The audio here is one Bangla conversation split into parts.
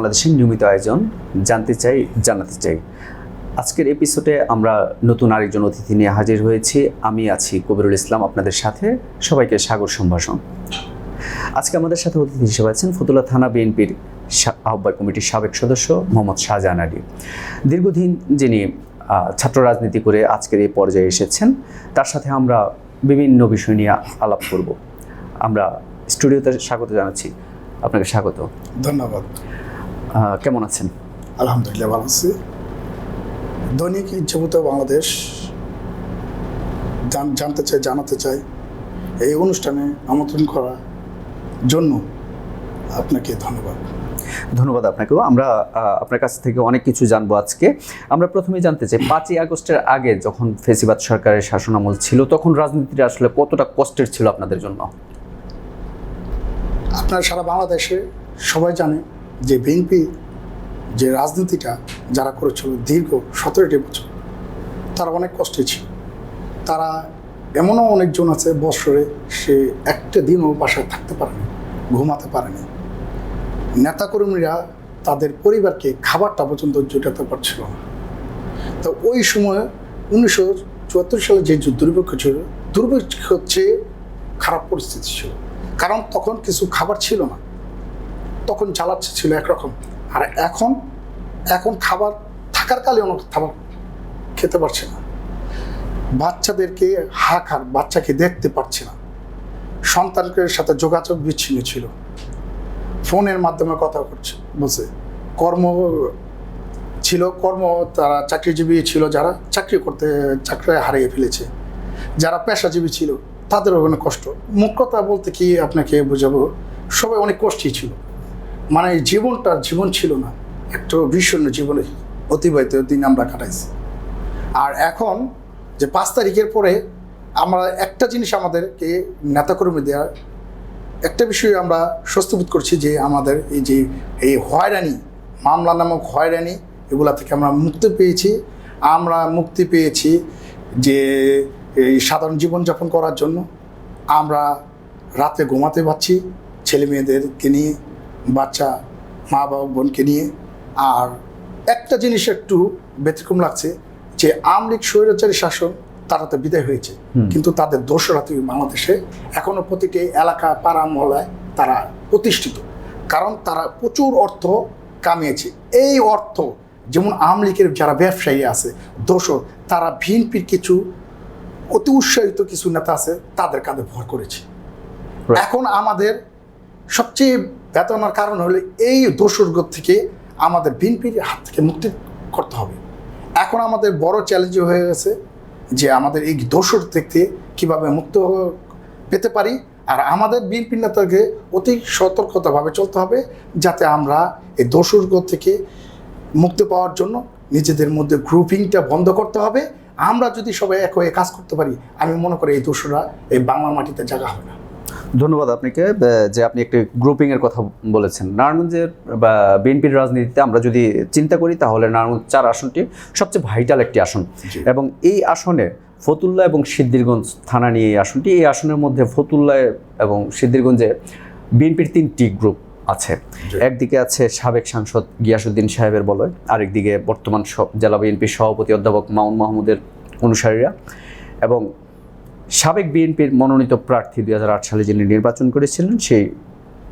বাংলাদেশের নিয়মিত আয়োজন জানতে চাই, জানাতে চাই। আজকের এপিসোডে আমরা নতুন আরেকজন অতিথি নিয়ে হাজির হয়েছি। আমি আছি কবিরুল ইসলাম, আপনাদের সাথে সবাইকে সাগর সম্ভাষণ। আজকে আমাদের সাথে অতিথি হিসেবে আছেন ফতুল্লা থানা বিএনপির আহ্বায়ক কমিটির সাবেক সদস্য মোহাম্মদ শাহজাহান আলী। দীর্ঘদিন যিনি ছাত্র রাজনীতি করে আজকের এই পর্যায়ে এসেছেন, তার সাথে আমরা বিভিন্ন বিষয় নিয়ে আলাপ করব। আমরা স্টুডিওতে স্বাগত জানাচ্ছি। আপনাকে স্বাগত। ধন্যবাদ। কেমন আছেন? আলহামদুলিল্লাহ ভালো আছি। দৈনিক ইচ্ছাভূত বাংলাদেশ জান- জানতে চাই জানাতে চাই। এই অনুষ্ঠানে আমন্ত্রণ করার জন্য আপনাকে ধন্যবাদ। ধন্যবাদ আপনাকেও। আমরা আপনার কাছ থেকে অনেক কিছু জানব আজকে। আমরা প্রথমে জানতে চাই পাঁচই আগস্টের আগে যখন ফেসিবাদ সরকারের শাসনামল ছিল তখন রাজনীতিটা আসলে কতটা কষ্টের ছিল আপনাদের জন্য? আপনার সারা বাংলাদেশে সবাই জানে যে বিএনপি যে রাজনীতিটা যারা করেছিল দীর্ঘ সতেরোটি বছর, তারা অনেক কষ্টে ছিল। তারা এমনও অনেকজন আছে বৎসরে সে একটা দিনও বাসায় থাকতে পারেনি, ঘুমাতে পারেনি। নেতাকর্মীরা তাদের পরিবারকে খাবারটা পর্যন্ত জোটাতে পারছিল না। তো ওই সময় উনিশশো চুয়াত্তর সালে যে দুর্ভিক্ষ ছিল, দুর্ভিক্ষ হচ্ছে খারাপ পরিস্থিতি ছিল। কারণ তখন কিছু খাবার ছিল না। তখন জ্বালাচ্ছে ছিল একরকম। আর এখন এখন খাবার থাকার কালে অনেক খাবার খেতে পারছে না। বাচ্চাদেরকে হাকার বাচ্চাকে দেখতে পারছে না। সন্তানদের সাথে যোগাযোগ বিচ্ছিন্ন ছিল। ফোনের মাধ্যমে কথা করছে, বলছে, কর্ম ছিল, কর্ম তারা চাকরিজীবী ছিল, যারা চাকরি করতে, চাকরি হারিয়ে ফেলেছে। যারা পেশাজীবী ছিল তাদের ওখানে কষ্ট। মুখ কথা বলতে কি আপনাকে বোঝাবো? সবাই অনেক কষ্টই ছিল। মানে জীবনটা, জীবন ছিল না। একটু ভীষণ জীবনে অতিবাহিত দিন আমরা কাটাইছি। আর এখন যে পাঁচ তারিখের পরে আমরা একটা জিনিস আমাদেরকে নেতাকর্মী দেওয়ার একটা বিষয়ে আমরা স্বস্তিবোধ করছি যে আমাদের এই যে, এই হয়রানি, মামলা নামক হয়রানি, এগুলা থেকে আমরা মুক্তি পেয়েছি। আমরা মুক্তি পেয়েছি যে এই সাধারণ জীবনযাপন করার জন্য। আমরা রাতে ঘুমাতে পারছি। ছেলে মেয়েদেরকে নিয়ে বাচ্চা মা বাবা বোনকে নিয়ে। আর একটা জিনিস একটু ব্যতিক্রম লাগছে যে আমলিক স্বৈরাচারী শাসন তারা তো বিদায় হয়েছে। কিন্তু তাদের দোষরা থেকে বাংলাদেশে এখনও প্রতিটি এলাকা পাড়া মহলায় তারা প্রতিষ্ঠিত। কারণ তারা প্রচুর অর্থ কামিয়েছে। এই অর্থ যেমন আমলিকের যারা ব্যবসায়ী আছে দোষর তারা ভিনপির কিছু অতি উৎসাহিত কিছু নেতা আছে তাদের কাঁধে ভর করেছে। এখন আমাদের সবচেয়ে বেতনার কারণ হলো এই দোষর্গ থেকে আমাদের বিনপির হাত থেকে মুক্তি করতে হবে। এখন আমাদের বড় চ্যালেঞ্জ হয়ে গেছে যে আমাদের এই দোষর থেকে কীভাবে মুক্ত পেতে পারি আর আমাদের বিএনপি নেতাকে অতি সতর্কতাভাবে চলতে হবে যাতে আমরা এই দোষর্গ থেকে মুক্তি পাওয়ার জন্য নিজেদের মধ্যে গ্রুপিংটা বন্ধ করতে হবে। আমরা যদি সবাই এক হয়ে কাজ করতে পারি, আমি মনে করি এই দোষরা এই বাংলা মাটিতে জায়গা হবে না। ধন্যবাদ আপনাকে যে আপনি একটি গ্রুপিং এর কথা বলেছেন। নারায়ণগঞ্জের বা বিএনপির রাজনীতিতে আমরা যদি চিন্তা করি তাহলে নারায়ণগঞ্জ চার আসনটি সবচেয়ে ভাইটাল একটি আসন। এবং এই আসনে ফতুল্লা এবং সিদ্দিরগঞ্জ থানা নিয়ে এই আসনটি এই আসনের মধ্যে ফতুল্লা এবং সিদ্দিরগঞ্জে বিএনপির তিনটি গ্রুপ আছে। একদিকে আছে সাবেক সাংসদ গিয়াসুদ্দিন সাহেবের বলয় আরেকদিকে বর্তমান জেলা বিএনপির সভাপতি অধ্যাপক মাউন মাহমুদের অনুসারীরা এবং সাবেক বিএনপির মনোনীত প্রার্থী দুই হাজার আট সালে যিনি নির্বাচন করেছিলেন সেই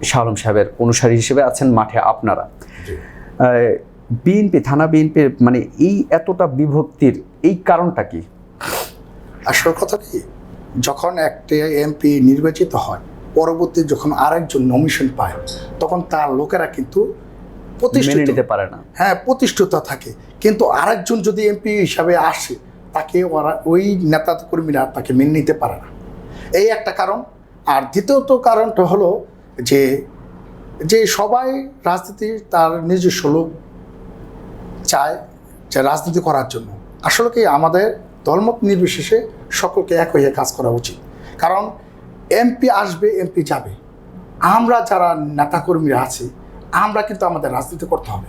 শাহ আলম সাহেবের অনুসারী হিসেবে আছেন মাঠে আপনারা। বিএনপি থানা বিএনপির মানে এই এতটা বিভক্তির এই কারণটা কি? আসল কথা কি? যখন একটা এমপি নির্বাচিত হয় পরবর্তী যখন আরেকজন নমিশন পায় তখন তার লোকেরা কিন্তু প্রতিষ্ঠিত নিতে পারে না। হ্যাঁ প্রতিষ্ঠিত থাকে। কিন্তু আরেকজন যদি এমপি হিসাবে আসে তাকে ওরা ওই নেতা কর্মীরা তাকে মেনে নিতে পারে না। এই একটা কারণ। আর দ্বিতীয়ত কারণটা হলো যে যে সবাই রাজনীতি তার নিজস্ব লোক চায় যে রাজনীতি করার জন্য। আসলে কি আমাদের দলমত নির্বিশেষে সকলকে এক হয়ে কাজ করা উচিত। কারণ এমপি আসবে এমপি যাবে। আমরা যারা নেতাকর্মীরা আছি আমরা কিন্তু আমাদের রাজনীতি করতে হবে।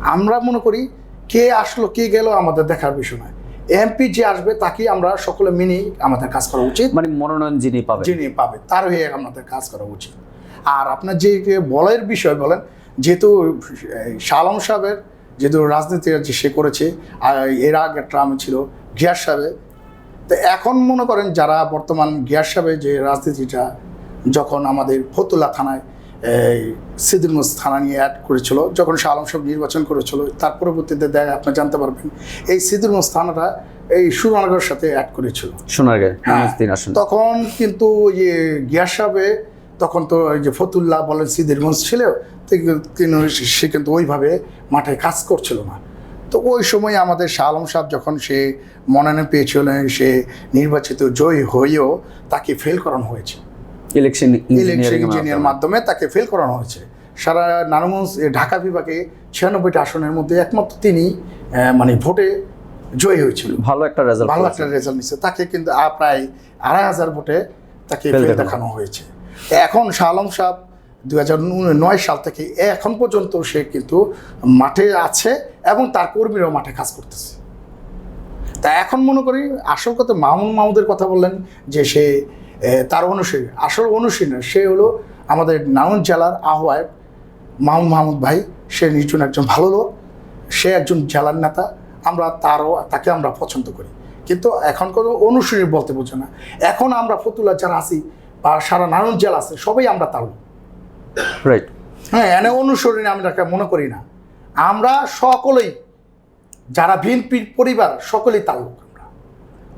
আমরা মনে করি কে আসলো কে গেল আমাদের দেখার বিষয় নয়। এমপি যে আসবে তাকে আমরা সকলে মিনেই আমাদের কাজ করা উচিত। মানে মনোনয়ন যিনি পাবেন। যিনি পাবে তার হয়ে আমাদের কাজ করা উচিত। আর আপনার যে বলের বিষয় বলেন যেহেতু আলম সাহেবের যেহেতু রাজনীতি যে সে করেছে আর এর আগে ট্রাম ছিল গিয়ার সাহেবের তো এখন মনে করেন যারা বর্তমান গিয়ার সাহেবের যে রাজনীতিটা যখন আমাদের ফতুল্লা থানায় এই সিদ্দিরগঞ্জ থানা নিয়ে অ্যাড করেছিল যখন শাহ আলম সাহেব নির্বাচন করেছিল তার পরবর্তীতে দেখ আপনি জানতে পারবেন এই সিদ্দিরগঞ্জ থানাটা এই সুরনগরের সাথে অ্যাড করেছিল। সোনারগাঁ হ্যাঁ, তখন কিন্তু যে গিয়ার সাহেবে তখন তো ওই যে ফতুল্লাহ বলেন সিদ্দিরগঞ্জ ছিল তো কিন্তু সে কিন্তু ওইভাবে মাঠে কাজ করছিল না। তো ওই সময় আমাদের শাহ আলম সাহেব যখন সে মনোনয়ন পেয়েছিলেন সে নির্বাচিত জয়ী হয়েও তাকে ফেল করানো হয়েছে। ইলেকশন ইলেকশন ইঞ্জিনিয়ার মাধ্যমে। তাকে ফেল করানো হয়েছে। সারা নারায়ণগঞ্জ ঢাকা বিভাগে ছিয়ানব্বইটা আসনের মধ্যে একমাত্র তিনি মানে ভোটে জয়ী হয়েছিল ভালো একটা রেজাল্ট ভালো একটা রেজাল্ট নিচ্ছে তাকে কিন্তু প্রায় আড়াই হাজার ভোটে তাকে ফেল দেখানো। হয়েছে। এখন শাহ আলম সাহেব দু হাজার নয় সাল থেকে এখন পর্যন্ত সে কিন্তু মাঠে আছে এবং তার কর্মীরাও মাঠে কাজ করতেছে। তা এখন মনে করি আসল কথা মামুন মামুদের কথা বললেন যে সে তার অনুসারী আসল অনুসারী না সে হলো আমাদের নাউন জেলার আহ্বায়ক মামুন মাহমুদ ভাই। সে নির্জন একজন ভালো লোক সে একজন জেলার নেতা আমরা তারও তাকে আমরা পছন্দ করি। কিন্তু এখন কোনো অনুসারী বলতে বোঝে না। এখন আমরা ফতুল্লা যারা আছি বা সারা নারায়ণ জেলা আছে সবাই আমরা তার রাইট হ্যাঁ এনে অনুসরণে আমরা তাকে মনে করি না। আমরা সকলেই যারা বিএনপির পরিবার সকলেই তার লোক। আমরা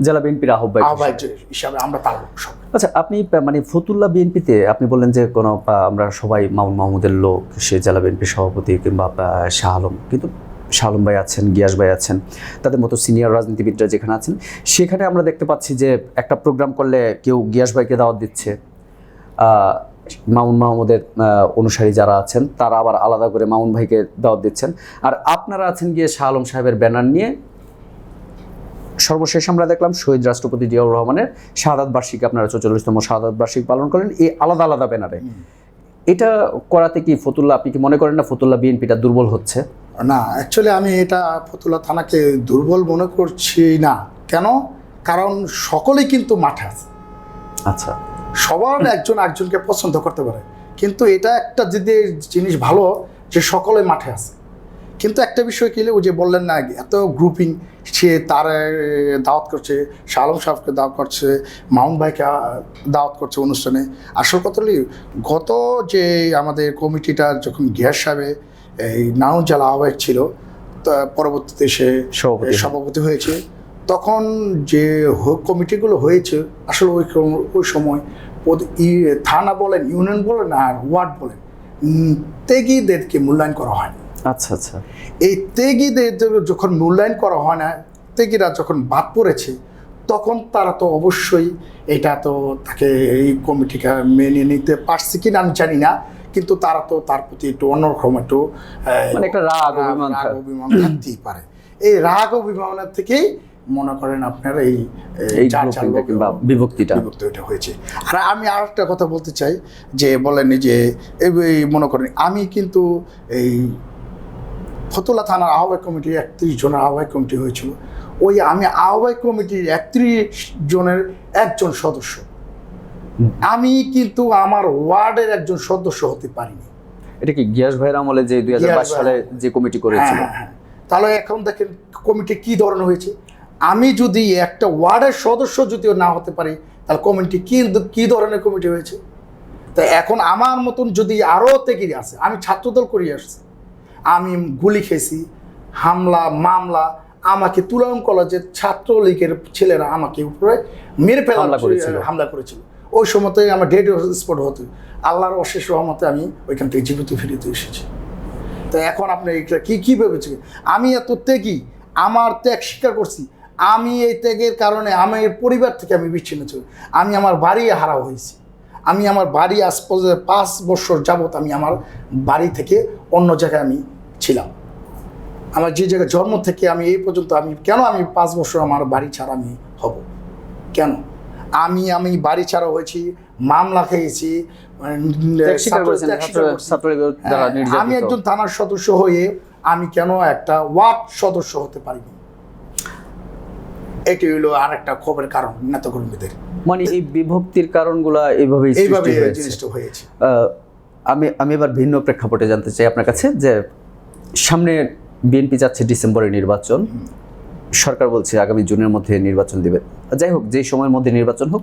জেলা বিএনপির আহ্বায়ক আহ্বায়ক হিসাবে আমরা লোক আচ্ছা আপনি মানে ফতুল্লা বিএনপিতে আপনি বললেন যে কোনো আমরা সবাই মামুন মাহমুদের লোক সে জেলা বিএনপি সভাপতি কিংবা শাহ আলম। কিন্তু শাহ আলম ভাই আছেন গিয়াস ভাই আছেন তাদের মতো সিনিয়র রাজনীতিবিদরা যেখানে আছেন সেখানে আমরা দেখতে পাচ্ছি যে একটা প্রোগ্রাম করলে কেউ গিয়াস ভাইকে দাওয়াত দিচ্ছে। মামুন মাহমুদের অনুসারী যারা আছেন তারা আবার আলাদা করে মামুন ভাইকে দাওয়াত দিচ্ছেন। আর আপনারা আছেন গিয়ে শাহ আলম সাহেবের ব্যানার নিয়ে সর্বশেষ আমরা দেখলাম শহীদ রাষ্ট্রপতি জিয়াউর রহমানের শাহাদাত বার্ষিকী আপনারা চৌচল্লিশতম শাহাদাত বার্ষিকী পালন করেন। এই আলাদা আলাদা ব্যানারে। এটা করাতে কি ফতুল্লা আপনি কি মনে করেন না ফতুল্লা বিএনপিটা দুর্বল হচ্ছে? না অ্যাকচুয়ালি আমি এটা ফতুল্লা থানাকে দুর্বল মনে করছি না। কেন? কারণ সকলেই কিন্তু মাঠে আছে। আচ্ছা। সবার একজন একজনকে পছন্দ করতে পারে। কিন্তু এটা একটা যদি জিনিস ভালো যে সকলে মাঠে আছে। কিন্তু একটা বিষয় কি ও যে বললেন না এত গ্রুপিং সে তার দাওয়াত করছে শালম সাহেবকে দাওয়াত করছে মাউন্ট ভাইকে দাওয়াত করছে অনুষ্ঠানে। আসল কথা হলো গত যে আমাদের কমিটিটা যখন গিয়ার সাহেবে এই নাউন জেলা আহ্বায়ক ছিল তা পরবর্তীতে সে সভাপতি হয়েছে। তখন যে কমিটিগুলো হয়েছে আসলে ওই ওই সময় থানা বলেন ইউনিয়ন বলেন আর ওয়ার্ড বলেন তেগিদেরকে মূল্যায়ন করা হয় না আচ্ছা আচ্ছা। এই তেগিদের যখন মূল্যায়ন করা হয় না তেগিরা যখন বাদ পড়েছে তখন তারা তো অবশ্যই এটা তো তাকে এই কমিটিকে মেনে নিতে পারছে কিনা আমি জানি না কিন্তু তারা তো তার প্রতি একটু অন্যরকম একটু মানে একটা রাগ, অভিমান থাকতেই পারে। এই রাগ অভিমানের থেকেই মনে করেন আপনার এই বিভক্তিটা বিভক্ত এটা হয়েছে। আর আমি আর একটা কথা বলতে চাই যে বলেন যে এই মনে করেন আমি কিন্তু এই ফতুল্লা থানার আহ্বায়ক কমিটি একত্রিশ জনের আহ্বায়ক কমিটি হয়েছিল। ওই আমি আহ্বায়ক কমিটির একত্রিশ জনের একজন সদস্য। আমি কিন্তু আমার ওয়ার্ডের একজন সদস্য হতে পারিনি। এটা কি গিয়াস ভাইয়ের আমলে যে দুই সালে যে কমিটি হ্যাঁ করেছিল? হ্যাঁ, হ্যাঁ। তাহলে এখন দেখেন কমিটি কি ধরনের হয়েছে? আমি যদি একটা ওয়ার্ডের সদস্য যদিও না হতে পারি তাহলে কমিটি কি কি ধরনের কমিটি হয়েছে? তা এখন আমার মতন যদি আরও তেগিরি আছে আমি ছাত্রদল করে আসছি। আমি গুলি খেয়েছি হামলা মামলা আমাকে তুলাম কলেজের ছাত্রলীগের ছেলেরা আমাকে উপরে মেরে হামলা করেছিল। হামলা করেছিল। ওই সময়তে আমার ডেড স্পট হতো আল্লাহর অশেষ রহমতে আমি ওইখান থেকে জীবিত ফিরিতে এসেছি। তো এখন আপনি এটা কি কী ভেবেছেন আমি এত ত্যাগী আমার ত্যাগ স্বীকার করছি আমি এই ত্যাগের কারণে আমার পরিবার থেকে আমি বিচ্ছিন্ন ছিল আমি আমার বাড়ি হারা হয়েছি। আমি আমার বাড়ি আজ পাঁচ বছর যাবত আমি আমার বাড়ি থেকে অন্য জায়গায় আমি ছিলাম। আমার যে জায়গায় জন্ম থেকে আমি এই পর্যন্ত আমি কেন আমি পাঁচ বছর আমার বাড়ি ছাড়া আমি হব? কেন? আমি আমি বাড়ি ছাড়া হয়েছি মামলা খেয়েছি দ্বারা হ্যাঁ, আমি একজন থানার সদস্য হয়ে আমি কেন একটা ওয়ার্ড সদস্য হতে পারিনি? এটি হলো আর একটা খবরের কারণ নেতাকর্মীদের। মানে এই বিভক্তির কারণগুলা এইভাবেই এইভাবে জিনিসটা হয়েছে। আমি আমি এবার ভিন্ন প্রেক্ষাপটে জানতে চাই আপনার কাছে যে সামনে বিএনপি যাচ্ছে ডিসেম্বরে নির্বাচন। সরকার বলছে আগামী জুনের মধ্যে নির্বাচন দেবে। যাই হোক, যেই সময়ের মধ্যে নির্বাচন হোক,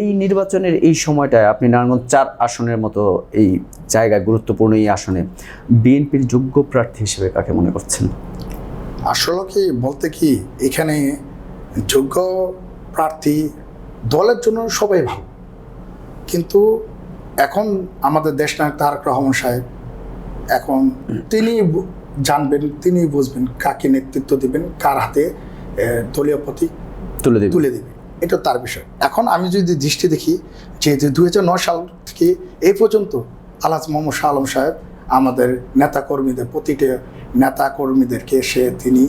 এই নির্বাচনের এই সময়টায় আপনি নারায়ণগঞ্জ চার আসনের মতো এই জায়গায়, গুরুত্বপূর্ণ এই আসনে বিএনপির যোগ্য প্রার্থী হিসেবে কাকে মনে করছেন? আসলে কি বলতে কি, এখানে যোগ্য প্রার্থী দলের জন্য সবাই ভালো। কিন্তু এখন আমাদের দেশ নায়ক তারেক রহমান সাহেব এখন তিনি জানবেন তিনি বুঝবেন কাকে নেতৃত্ব দিবেন কার হাতে দলীয় প্রতীক তুলে দেবেন। তুলে দেবে এটা তার বিষয়। এখন আমি যদি দৃষ্টি দেখি যে দুই সাল থেকে এই পর্যন্ত আলাজ মোহাম্মদ শাহ আলম সাহেব আমাদের নেতাকর্মীদের প্রতিটি নেতাকর্মীদেরকে সে তিনি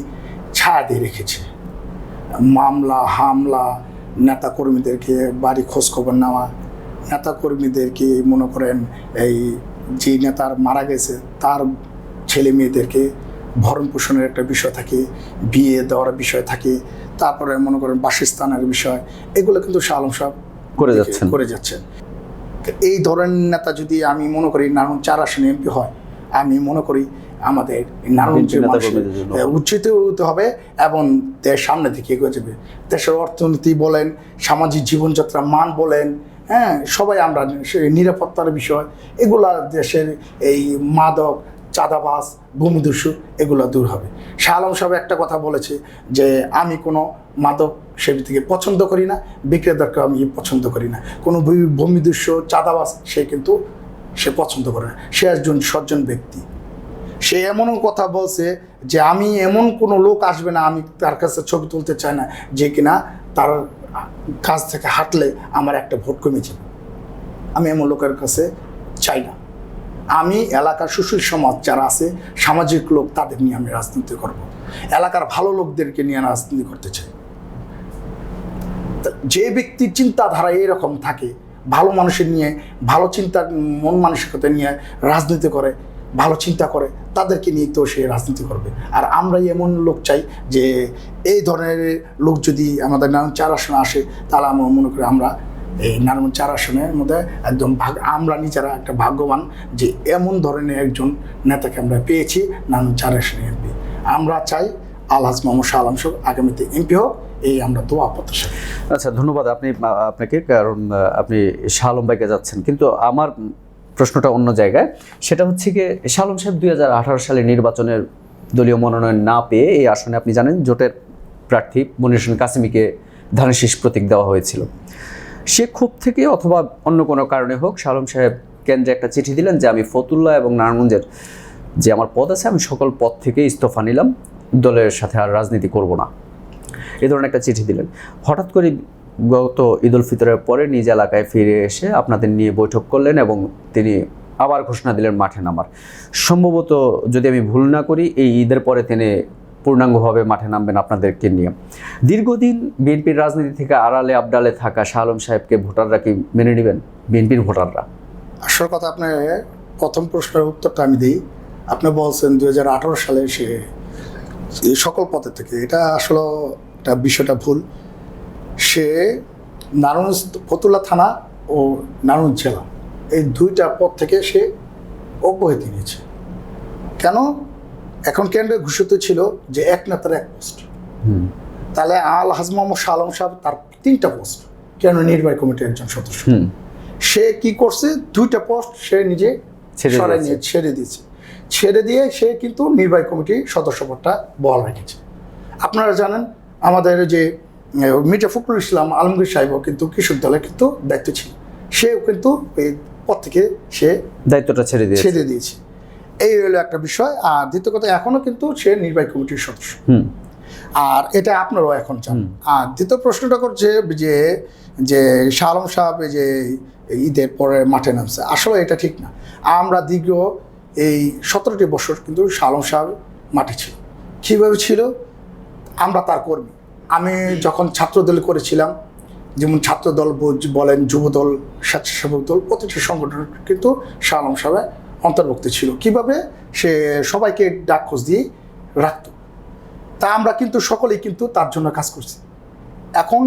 ছায়া দিয়ে রেখেছে। মামলা হামলা নেতাকর্মীদেরকে বাড়ি খোঁজখবর নেওয়া নেতাকর্মীদেরকে মনে করেন এই যে নেতার মারা গেছে তার ছেলে মেয়েদেরকে ভরণ পোষণের একটা বিষয় থাকে বিয়ে দেওয়ার বিষয় থাকে তারপরে মনে করেন বাসস্থানের বিষয় এগুলো কিন্তু শাহ আলম সাহেব করে যাচ্ছেন। করে যাচ্ছেন। এই ধরনের নেতা যদি আমি মনে করি নারায়ণ চার আসনে এমপি হয় আমি মনে করি আমাদের। আহ, উচ্চিত হতে হবে এবং দেশ সামনে দিকে এগিয়ে যাবে। দেশের অর্থনীতি বলেন সামাজিক জীবনযাত্রা মান বলেন হ্যাঁ সবাই আমরা নিরাপত্তার বিষয়, এগুলা দেশের এই মাদক চাঁদাবাস ভূমিদস্যু, এগুলো দূর হবে। শাহ আলম সাহেব একটা কথা বলেছে যে, আমি কোনো মাদক সেবিটিকে পছন্দ করি না, বিক্রেতাকে আমি পছন্দ করি না। কোনো ভূমি- ভূমিদস্যু চাঁদাবাস সে কিন্তু সে পছন্দ করে না। সে একজন সজ্জন ব্যক্তি। সে এমনও কথা বলছে যে, আমি এমন কোনো লোক আসবে না, আমি তার কাছে ছবি তুলতে চাই না, যে কিনা তার কাছ থেকে হাঁটলে আমার একটা ভোট কমে যাবে। আমি এমন লোকের কাছে চাই না। আমি এলাকার সুশীল সমাজ যারা আছে, সামাজিক লোক, তাদের নিয়ে আমি রাজনীতি করব। এলাকার ভালো লোকদেরকে নিয়ে রাজনীতি করতে চাই। যে ব্যক্তির চিন্তাধারা এরকম থাকে, ভালো মানুষের নিয়ে, ভালো চিন্তা মন মানসিকতা নিয়ে রাজনীতি করে ভালো চিন্তা করে, তাদেরকে নিয়ে তো সে রাজনীতি করবে। আর আমরাই এমন লোক চাই যে, এই ধরনের লোক যদি আমাদের নারায়ণ চার আসনে আসে, তাহলে আমরা মনে করি আমরা এই নারায়ণ চার আসনের মধ্যে একদম ভাগ, আমরা নিজেরা একটা ভাগ্যবান যে এমন ধরনের একজন নেতাকে আমরা পেয়েছি নারায়ণ চার আসনে এমপি। আমরা চাই আলহাজ মোহাম্মদ শাহ আলম সাহেব আগামীতে এমপি হোক, এই আমরা দোয়া প্রত্যাশা আচ্ছা ধন্যবাদ আপনি আপনাকে, কারণ আপনি শালম বাইকে যাচ্ছেন। কিন্তু আমার প্রশ্নটা অন্য জায়গায়। সেটা হচ্ছে কি শালম সাহেব দুই সালে নির্বাচনের দলীয় মনোনয়ন না পেয়ে এই আসনে আপনি জানেন জোটের প্রার্থী মনির হোসেন কাসিমিকে ধানের শীষ প্রতীক দেওয়া হয়েছিল। সে ক্ষোভ থেকে অথবা অন্য কোনো কারণে হোক শালম সাহেব কেন্দ্রে একটা চিঠি দিলেন যে, আমি ফতুল্লাহ এবং নারায়ণগঞ্জের যে আমার পদ আছে, আমি সকল পদ থেকে ইস্তফা নিলাম। দলের সাথে আর রাজনীতি করব না। এ ধরনের একটা চিঠি দিলেন। হঠাৎ করে গত ঈদ উল ফিতরের পরে নিজ এলাকায় ফিরে এসে আপনাদের নিয়ে বৈঠক করলেন এবং তিনি আবার ঘোষণা দিলেন মাঠে নামার। সম্ভবত যদি আমি ভুল না করি, এই ঈদের পরে তিনি পূর্ণাঙ্গভাবে মাঠে নামবেন আপনাদেরকে নিয়ে। দীর্ঘদিন বিএনপির রাজনীতি থেকে আড়ালে আবডালে থাকা শাহ আলম সাহেবকে ভোটাররা কি মেনে নেবেন? বিএনপির ভোটাররা। আসল কথা আপনার প্রথম প্রশ্নের উত্তরটা আমি দিই। আপনি বলছেন দুই হাজার আঠারো সালে সে সকল পদে থেকে। এটা আসলে বিষয়টা ভুল। সে নারায়ণ ফতুল্লা থানা ও নারায়ণ জেলা এই দুইটা পদ থেকে সে অব্যাহতি নিয়েছে কেন? এখন কেন্দ্রে ঘোষিত ছিল যে এক নেতার এক পোস্ট তাহলে আল হাজ মোহাম্মদ শাহ আলম সাহেব তার তিনটা পোস্ট কেন নির্বাহী কমিটির একজন সদস্য? সে কি করছে? দুইটা পোস্ট সে নিজে ছেড়ে সরাই দিয়েছে। নিয়ে ছেড়ে দিয়েছে। ছেড়ে দিয়ে সে কিন্তু নির্বাহী কমিটির সদস্য পদটা বহাল রেখেছে আপনারা জানেন আমাদের যে মির্জা ফখরুল ইসলাম আলমগীর সাহেবও কিন্তু কৃষক দলের কিন্তু দায়িত্ব ছিল। সেও কিন্তু এই পদ থেকে সে দায়িত্বটা ছেড়ে দিয়েছে। ছেড়ে দিয়েছে। এই হলো একটা বিষয়। আর দ্বিতীয় কথা এখনও কিন্তু সে নির্বাহী কমিটির সদস্য। আর এটা আপনারাও এখন চান। আর দ্বিতীয় প্রশ্নটা করছে যে যে শাহ আলম সাহেব এই যে ঈদের পরে মাঠে নামছে আসলে এটা ঠিক না। আমরা দীর্ঘ এই সতেরোটি বছর কিন্তু শাহ আলম সাহেব মাঠে ছিল কীভাবে ছিল? আমরা তার কর্মী। আমি যখন ছাত্রদল করেছিলাম, যেমন ছাত্রদল বলেন যুবদল, স্বেচ্ছাসেবক দল, প্রতিটি সংগঠন কিন্তু শাহ আলম সাহেব অন্তর্ভুক্ত ছিল। কীভাবে? সে সবাইকে ডাক খোঁজ দিয়ে রাখত। তা আমরা কিন্তু সকলেই কিন্তু তার জন্য কাজ করছি। এখন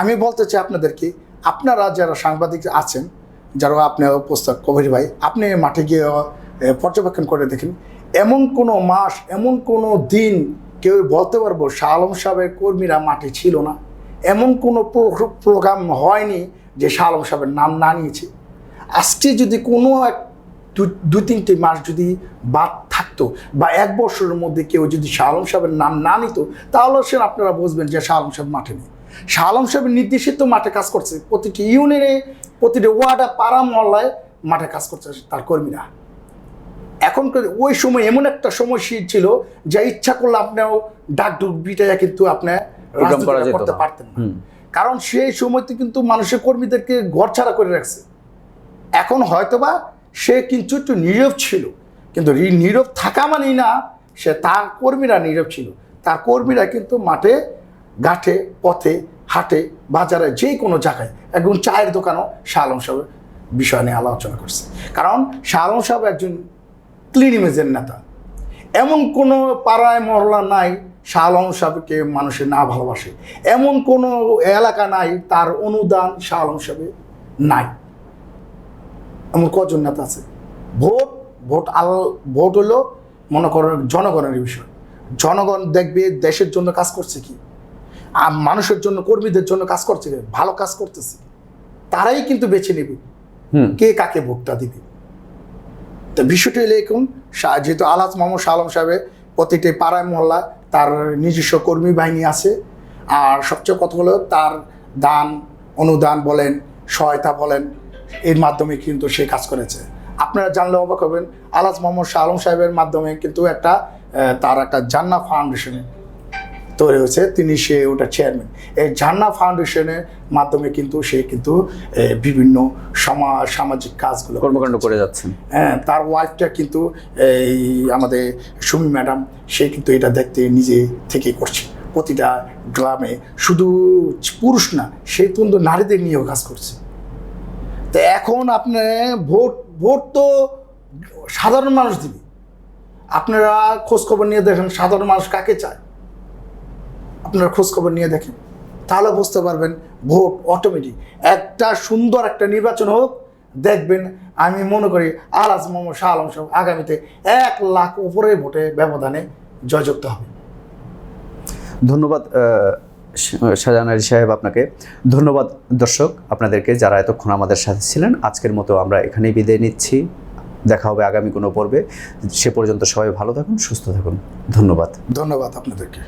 আমি বলতে চাই আপনাদেরকে, আপনারা যারা সাংবাদিক আছেন, যারা আপনি উপস্থিত কবির ভাই, আপনি মাঠে গিয়ে পর্যবেক্ষণ করে দেখেন, এমন কোনো মাস, এমন কোনো দিন কেউ বলতে পারব শাহ আলম সাহেবের কর্মীরা মাঠে ছিল না। এমন কোনো প্রোগ্রাম হয়নি যে শাহ আলম সাহেবের নাম না নিয়েছে। আজকে যদি কোনো এক দু- তিনটে মাস যদি বাদ থাকতো বা এক বছরের মধ্যে কেউ যদি শাহ আলম সাহেবের নাম না নিত, তাহলে সে আপনারা বুঝবেন যে শাহ আলম সাহেব মাঠে নেই। শাহ আলম সাহেবের নির্দেশিত মাঠে কাজ করছে। প্রতিটি ইউনিয়নে, প্রতিটি ওয়ার্ডে, পাড়া মহল্লায় মাঠে কাজ করছে তার কর্মীরা। এখন ওই সময় এমন একটা সময় ছিল যে ইচ্ছা করলে আপনিও ডাক বিটাইয়া কিন্তু আপনি প্রোগ্রাম করা রাজনীতিটা যেত করতে পারতেন না। কারণ সেই সময়তে কিন্তু মানুষের কর্মীদেরকে ঘর ছাড়া করে রাখছে। এখন হয়তোবা সে কিন্তু একটু নীরব ছিল। কিন্তু নীরব থাকা মানেই না সে তার কর্মীরা নীরব ছিল। তার কর্মীরা কিন্তু মাঠে ঘাটে পথে হাটে বাজারে যে কোনো জায়গায় একজন চায়ের দোকানও শাহ আলম সাহেবের বিষয় নিয়ে আলোচনা করছে। কারণ শাহ আলম সাহেব একজন ক্লিন ইমেজের নেতা এমন কোনো পাড়ায় মহল্লা নাই শাহ আলম সাহেবকে মানুষের না ভালোবাসে। এমন কোনো এলাকা নাই তার অনুদান শাহ আলম সাহেবের নাই। এমন কজন নেতা আছে? ভোট ভোট আল ভোট হলো মনে করো জনগণের বিষয়। জনগণ দেখবে দেশের জন্য কাজ করছে কি? আর মানুষের জন্য কর্মীদের জন্য কাজ করছে কি? ভালো কাজ করতেছে কি? তারাই কিন্তু বেছে নেবে কে কাকে ভোটটা দিবে। তো বিষয়টি লেখুন যেহেতু আলাজ মোহাম্মদ আলম সাহেবের প্রতিটি পাড়ায় মহল্লা তার নিজস্ব কর্মী বাহিনী আছে। আর সবচেয়ে কথা হলো তার দান, অনুদান বলেন, সহায়তা বলেন, এর মাধ্যমে কিন্তু সে কাজ করেছে। আপনারা জানলে অবাক হবেন আলাস মোহাম্মদ শাহ আলম সাহেবের মাধ্যমে কিন্তু একটা তার একটা জান্না ফাউন্ডেশনে তৈরি হয়েছে তিনি সে ওটা চেয়ারম্যান এই ঝান্না ফাউন্ডেশনের মাধ্যমে কিন্তু সে কিন্তু বিভিন্ন সমাজ সামাজিক কাজগুলো কর্মকাণ্ড করে যাচ্ছেন। হ্যাঁ তার ওয়াইফটা কিন্তু এই আমাদের সুমি ম্যাডাম সে কিন্তু এটা দেখতে নিজে থেকে করছে। প্রতিটা গ্রামে শুধু পুরুষ না সে কিন্তু নারীদের নিয়েও কাজ করছে। তো এখন আপনি ভোট ভোট তো সাধারণ মানুষ দিবে। আপনারা খোঁজখবর নিয়ে দেখেন সাধারণ মানুষ কাকে চায়? আপনারা খোঁজখবর নিয়ে দেখেন। তাহলে বুঝতে পারবেন ভোট অটোমেটিক একটা সুন্দর একটা নির্বাচন হোক দেখবেন আমি মনে করি আলাজ মোহাম্মদ শাহ আলম সাহেব আগামীতে এক লাখ উপরে ভোটে ব্যবধানে জয়যুক্ত হবে। ধন্যবাদ শাহজাহান আলী সাহেব আপনাকে। ধন্যবাদ দর্শক আপনাদেরকে যারা এতক্ষণ আমাদের সাথে ছিলেন আজকের মতো আমরা এখানেই বিদায় নিচ্ছি। দেখা হবে আগামী কোনো পর্বে। সে পর্যন্ত সবাই ভালো থাকুন সুস্থ থাকুন। ধন্যবাদ। ধন্যবাদ আপনাদেরকে।